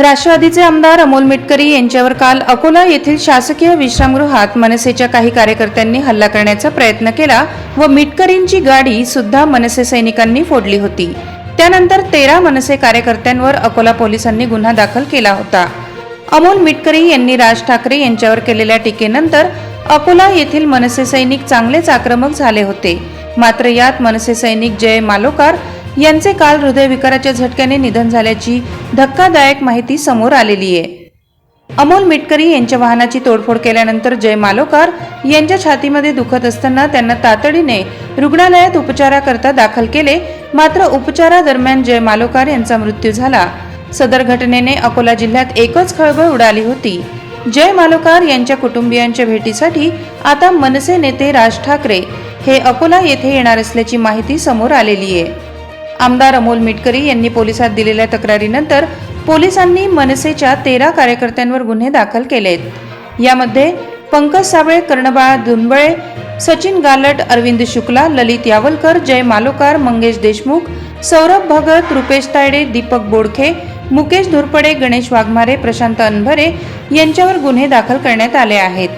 राष्ट्रवादीचे आमदार अमोल मिटकरी यांच्यावर काल अकोला येथील शासकीय विश्रामगृहात मनसेच्या काही कार्यकर्त्यांनी हल्ला करण्याचा प्रयत्न केला व मिटकरींची गाडी सुद्धा मनसे सैनिकांनी फोडली होती. त्यानंतर तेरा मनसे कार्यकर्त्यांवर अकोला पोलिसांनी गुन्हा दाखल केला होता. अमोल मिटकरी यांनी राज ठाकरे यांच्यावर केलेल्या टीकेनंतर अकोला येथील मनसे सैनिक चांगलेच आक्रमक झाले होते. मात्र यात मनसे सैनिक जय मालोकार यांचे काल हृदयविकाराच्या झटक्याने निधन झाल्याची धक्कादायक माहिती समोर आलेली आहे. अमोल मिटकरी यांच्या वाहनाची तोडफोड केल्यानंतर जय मालोकार यांच्या छातीमध्ये दुखत असताना त्यांना तातडीने रुग्णालयात उपचाराकरता दाखल केले. मात्र उपचारादरम्यान जय मालोकार यांचा मृत्यू झाला. सदर घटनेने अकोला जिल्ह्यात एकच खळबळ उडाली होती. जय मालोकार यांच्या कुटुंबियांच्या भेटीसाठी आता मनसे नेते राज ठाकरे हे अकोला येथे येणार असल्याची माहिती समोर आलेली आहे. आमदार अमोल मिटकरी यांनी पोलिसात दिलेल्या तक्रारीनंतर पोलिसांनी मनसेच्या तेरा कार्यकर्त्यांवर गुन्हे दाखल केलेत. यामध्ये पंकज साबळे कर्णबाळा दुनबळे सचिन गालट अरविंद शुक्ला ललित यावलकर जय मालोकार मंगेश देशमुख सौरभ भगत रुपेश तायडे दीपक बोडखे मुकेश धुरपडे गणेश वाघमारे प्रशांत अनभरे यांच्यावर गुन्हे दाखल करण्यात आले आहेत.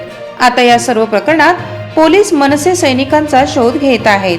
आता या सर्व प्रकरणात पोलीस मनसे सैनिकांचा शोध घेत आहेत.